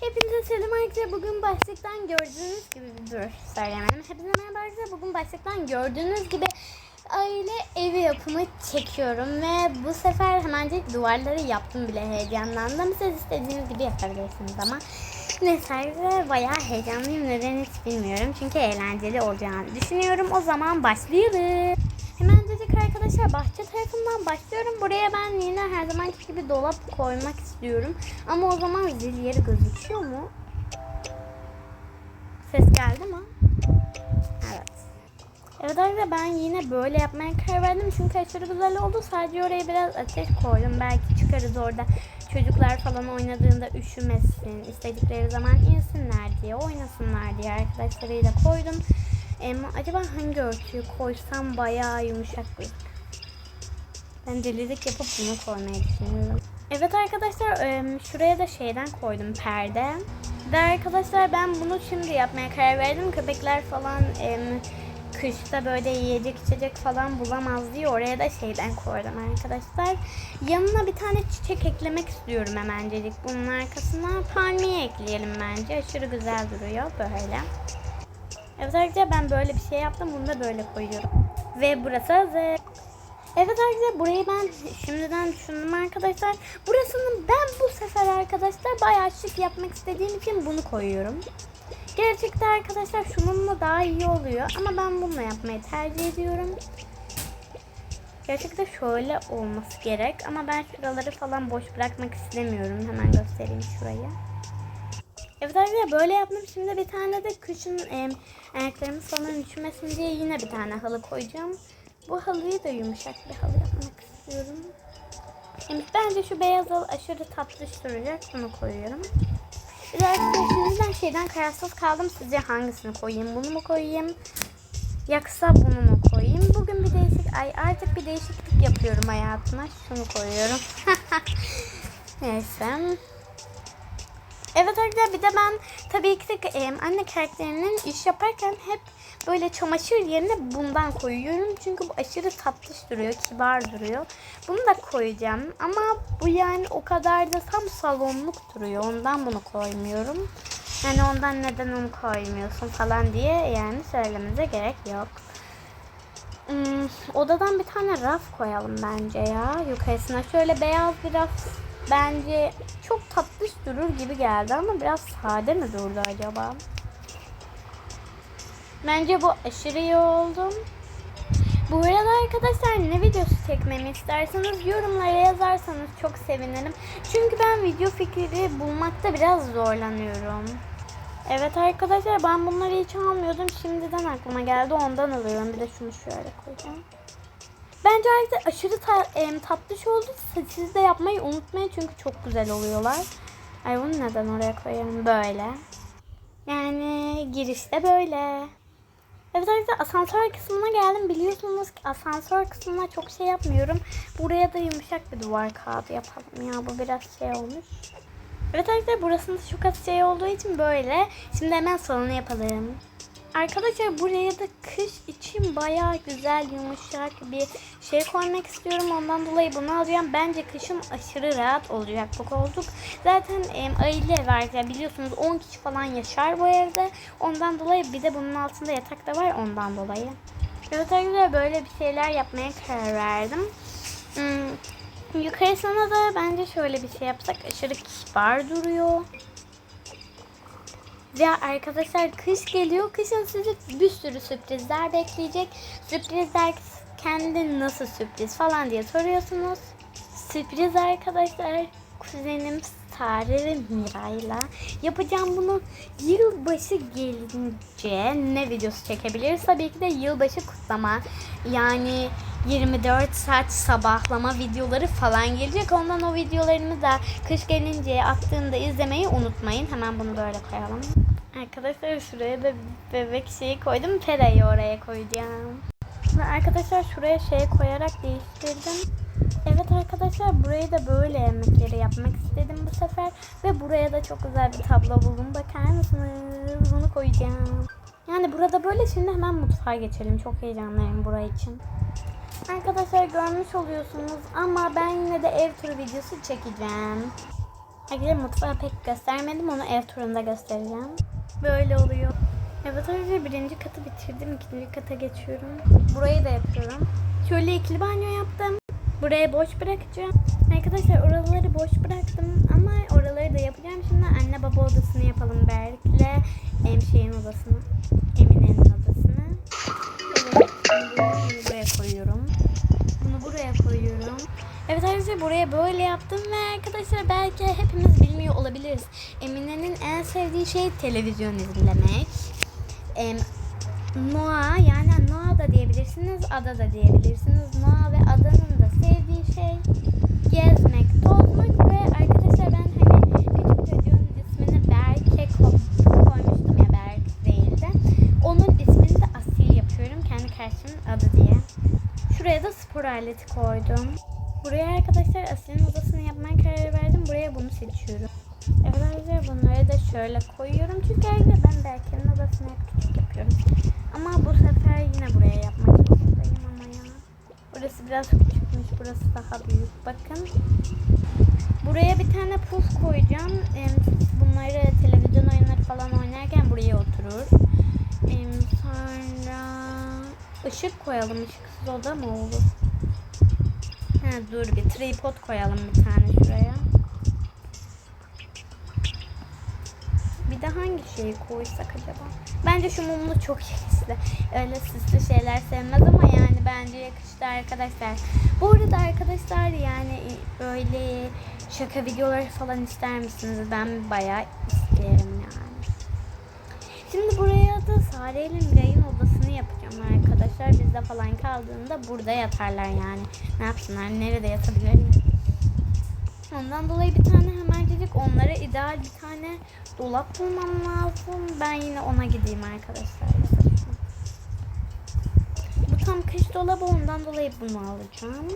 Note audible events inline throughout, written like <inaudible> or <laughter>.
Hepinize selam arkadaşlar. Bugün başlıktan gördüğünüz gibi dur söylemedim. Hepinize merhaba arkadaşlar. Bugün başlıktan gördüğünüz gibi aile evi yapımı çekiyorum ve bu sefer hemencik duvarları yaptım bile heyecanlandım. Siz istediğiniz gibi yapabilirsiniz ama. Neyse arkadaşlar bayağı heyecanlıyım. Neden hiç bilmiyorum. Çünkü eğlenceli olacağını düşünüyorum. O zaman başlayalım. Hemencik arkadaşlar bahçe tarafından başlıyorum. Buraya ben yine her zamanki gibi dolap koymak istiyorum. Ama o zaman zil yeri gözüküyor mu? Ses geldi mi? Evet. Evet arkadaşlar ben yine böyle yapmaya karar verdim. Çünkü aşırı güzel oldu. Sadece oraya biraz ateş koydum. Belki çıkarız orada. Çocuklar falan oynadığında üşümesin. istedikleri zaman insinler diye, oynasınlar diye arkadaşlarıyla koydum. Ama acaba hangi örtüyü koysam bayağı yumuşak gözükür. Ben delilik yapıp bunu koymayı düşünüyorum. Evet arkadaşlar şuraya da şeyden koydum perde. Ve arkadaşlar ben bunu şimdi yapmaya karar verdim. Köpekler falan kışta böyle yiyecek içecek falan bulamaz diye oraya da şeyden koydum arkadaşlar. Yanına bir tane çiçek eklemek istiyorum hemencecik. Bunun arkasına palmiye ekleyelim bence. Aşırı güzel duruyor böyle. Evet arkadaşlar ben böyle bir şey yaptım. Bunu da böyle koyuyorum. Ve burası hazır. Evet arkadaşlar burayı ben şimdiden düşündüm arkadaşlar. Burasını ben bu sefer arkadaşlar bayağı şık yapmak istediğim için bunu koyuyorum. Gerçekten arkadaşlar şununla daha iyi oluyor. Ama ben bununla yapmayı tercih ediyorum. Gerçekten şöyle olması gerek. Ama ben şuraları falan boş bırakmak istemiyorum. Hemen göstereyim şurayı. Evet arkadaşlar böyle yaptım. Şimdi bir tane de kışın e, ayaklarımız falan üşümesin diye yine bir tane halı koyacağım. Bu halıyı da yumuşak bir halı yapmak istiyorum. Şimdi bence şu beyaz halı aşırı tatlış duracak. Bunu koyuyorum. Bir de arkadaşlar şimdiden şeyden kararsız kaldım. Sizce hangisini koyayım? Bunu mu koyayım? Yoksa bunu mu koyayım? Bugün bir değişik, ay artık bir değişiklik yapıyorum hayatıma. Şunu koyuyorum. <laughs> Neyse. Evet arkadaşlar bir de ben tabii ki de e, anne karakterinin iş yaparken hep böyle çamaşır yerine bundan koyuyorum. Çünkü bu aşırı tatlış duruyor, kibar duruyor. Bunu da koyacağım ama bu yani o kadar da tam salonluk duruyor. Ondan bunu koymuyorum. Yani ondan neden onu koymuyorsun falan diye yani söylememize gerek yok. Hmm, odadan bir tane raf koyalım bence ya. Yukarısına şöyle beyaz bir raf bence çok tatlış durur gibi geldi ama biraz sade mi durdu acaba? Bence bu aşırı iyi oldu. Bu arada arkadaşlar ne videosu çekmemi isterseniz yorumlara yazarsanız çok sevinirim. Çünkü ben video fikri bulmakta biraz zorlanıyorum. Evet arkadaşlar ben bunları hiç almıyordum. Şimdiden aklıma geldi ondan alıyorum. Bir de şunu şöyle koyacağım. Bence arkadaşlar aşırı ta, e, tatlış oldu. Siz de yapmayı unutmayın çünkü çok güzel oluyorlar. Ay bunu neden oraya koyarım böyle. Yani girişte böyle. Evet arkadaşlar asansör kısmına geldim. Biliyorsunuz ki asansör kısmına çok şey yapmıyorum. Buraya da yumuşak bir duvar kağıdı yapalım ya. Bu biraz şey olmuş. Evet arkadaşlar burasında çok az şey olduğu için böyle. Şimdi hemen salonu yapalım. Arkadaşlar buraya da kış için baya güzel yumuşak bir şey koymak istiyorum. Ondan dolayı bunu alacağım. Bence kışın aşırı rahat olacak bu koltuk. Zaten e, aile arkadaşlar biliyorsunuz 10 kişi falan yaşar bu evde. Ondan dolayı bir de bunun altında yatak da var ondan dolayı. Evet arkadaşlar böyle bir şeyler yapmaya karar verdim. Hmm, yukarısına da bence şöyle bir şey yapsak aşırı kibar duruyor. Ve arkadaşlar kış geliyor. Kışın sizi bir sürü sürprizler bekleyecek. Sürprizler kendi nasıl sürpriz falan diye soruyorsunuz. Sürpriz arkadaşlar. Kuzenim Sare ve Miray'la yapacağım bunu yılbaşı gelince ne videosu çekebiliriz? Tabii ki de yılbaşı kutlama. Yani 24 saat sabahlama videoları falan gelecek. Ondan o videolarımı da kış gelince attığımda izlemeyi unutmayın. Hemen bunu böyle koyalım. Arkadaşlar şuraya da bebek şeyi koydum. Pera'yı oraya koyacağım. Ve arkadaşlar şuraya şey koyarak değiştirdim. Evet arkadaşlar burayı da böyle yemekleri yapmak istedim bu sefer. Ve buraya da çok güzel bir tablo buldum. Bakar mısınız? Bunu koyacağım. Yani burada böyle şimdi hemen mutfağa geçelim. Çok heyecanlıyım burayı için. Arkadaşlar görmüş oluyorsunuz ama ben yine de ev turu videosu çekeceğim. Arkadaşlar mutfağı pek göstermedim. Onu ev turunda göstereceğim. Böyle oluyor. Evet arkadaşlar birinci katı bitirdim. ikinci kata geçiyorum. Burayı da yapıyorum. Şöyle ikili banyo yaptım. Buraya boş bırakacağım. Arkadaşlar oraları boş bıraktım ama oraları da yapacağım. Şimdi anne baba odasını yapalım Berk'le Emşehir'in odasını. Emine'nin odasını. Evet arkadaşlar buraya böyle yaptım ve arkadaşlar belki hepimiz bilmiyor olabiliriz. Emine'nin en sevdiği şey televizyon izlemek. Em, Noah yani Noah da diyebilirsiniz, Ada da diyebilirsiniz. Noah ve Ada'nın da sevdiği şey gezmek, tozmak ve arkadaşlar ben hani küçük çocuğun ismini Berke ko- koymuştum ya Berk değil de. Onun ismini de Asil yapıyorum kendi kardeşimin adı diye. Şuraya da spor aleti koydum. Buraya arkadaşlar Asil'in odasını yapmaya karar verdim. Buraya bunu seçiyorum. Arkadaşlar bunları da şöyle koyuyorum. Çünkü arkadaşlar ben Berke'nin odasını hep küçük yapıyorum. Ama bu sefer yine buraya yapmak zorundayım ama ya. Burası biraz küçükmüş. Burası daha büyük. Bakın. Buraya bir tane puf koyacağım. Bunları televizyon oyunları falan oynarken buraya oturur. Sonra ışık koyalım. Işıksız oda mı olur? Ha, dur bir tripod koyalım bir tane şuraya. Bir de hangi şeyi koysak acaba? Bence şu mumlu çok <laughs> yakıştı. Öyle süslü şeyler sevmez ama yani bence yakıştı arkadaşlar. Bu arada arkadaşlar yani böyle şaka videoları falan ister misiniz? Ben bayağı isterim yani. Şimdi buraya da Sare ile Miray'ın odasını yapacağım arkadaşlar. Bizde falan kaldığında burada yatarlar yani. Ne yapsınlar? Nerede yatabilirler? Ondan dolayı bir tane hemencecik onlara ideal bir tane dolap bulmam lazım. Ben yine ona gideyim arkadaşlar. Bu tam kış dolabı ondan dolayı bunu alacağım.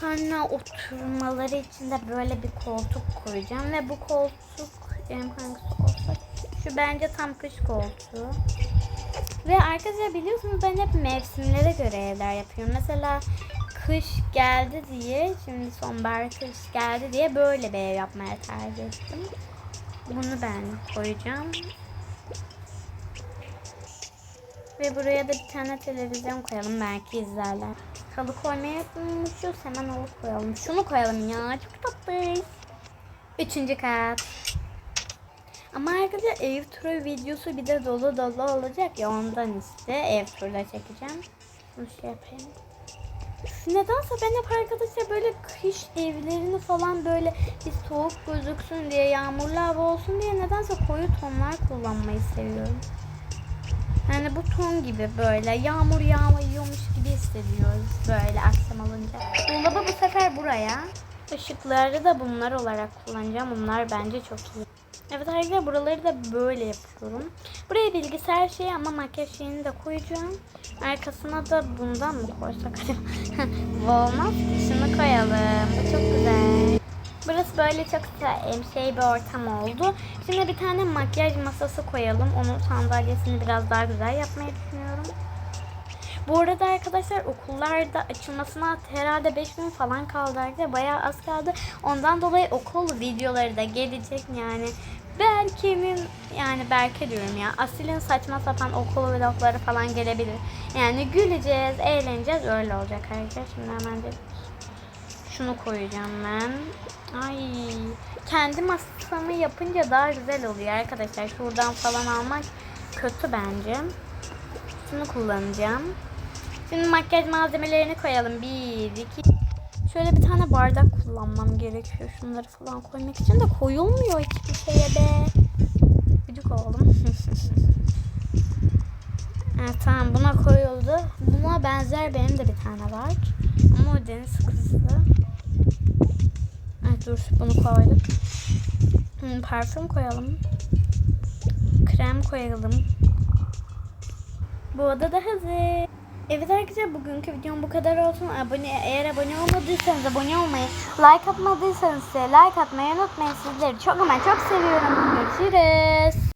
Sonra oturmaları için de böyle bir koltuk koyacağım ve bu koltuk em, hangisi olsa şu bence tam kış koltuğu. Ve arkadaşlar biliyorsunuz ben hep mevsimlere göre evler yapıyorum. Mesela kış geldi diye şimdi sonbahar kış geldi diye böyle bir ev yapmaya tercih ettim. Bunu ben koyacağım. Ve buraya da bir tane televizyon koyalım belki izlerler. Halı koymayı unutmuşuz hemen halı koyalım. Şunu koyalım ya çok tatlı. Üçüncü kat. Ama arkadaşlar ev turu videosu bir de dolu dolu olacak ya ondan işte ev turla çekeceğim. Bunu şey yapayım. Nedense ben hep arkadaşlar böyle kış evlerini falan böyle bir soğuk gözüksün diye yağmurlu hava olsun diye nedense koyu tonlar kullanmayı seviyorum. Yani bu ton gibi böyle yağmur yağıyormuş gibi hissediyoruz böyle akşam olunca. Dolabı bu sefer buraya. Işıkları da bunlar olarak kullanacağım. Bunlar bence çok iyi. Evet arkadaşlar buraları da böyle yapıyorum. Buraya bilgisayar şeyi ama makyaj şeyini de koyacağım. Arkasına da bundan mı koysak acaba? <laughs> Olmaz. Şunu koyalım. Çok güzel. Burası böyle çok şey bir ortam oldu. Şimdi bir tane makyaj masası koyalım. Onun sandalyesini biraz daha güzel yapmayı düşünüyorum. Bu arada arkadaşlar okullarda açılmasına herhalde 5 gün falan kaldı arkadaşlar. Bayağı az kaldı. Ondan dolayı okul videoları da gelecek yani. Berke'nin yani Berke diyorum ya. Asil'in saçma sapan okul vlogları falan gelebilir. Yani güleceğiz, eğleneceğiz öyle olacak arkadaşlar. Şimdi hemen de şunu koyacağım ben. Ay kendi masamı yapınca daha güzel oluyor arkadaşlar. Şuradan falan almak kötü bence. Şunu kullanacağım. Şimdi makyaj malzemelerini koyalım. Bir, iki. Şöyle bir tane bardak kullanmam gerekiyor. Şunları falan koymak için de koyulmuyor hiçbir şeye be. Gıcık oldum. <laughs> evet tamam buna koyuldu. Buna benzer benim de bir tane var. Ama o deniz kızı. Evet dur bunu koyduk. Hmm, parfüm koyalım. Krem koyalım. Bu oda da hazır. Evet arkadaşlar bugünkü videom bu kadar olsun. Abone eğer abone olmadıysanız abone olmayı, like atmadıysanız like atmayı unutmayın. Sizleri çok ama çok seviyorum. Görüşürüz.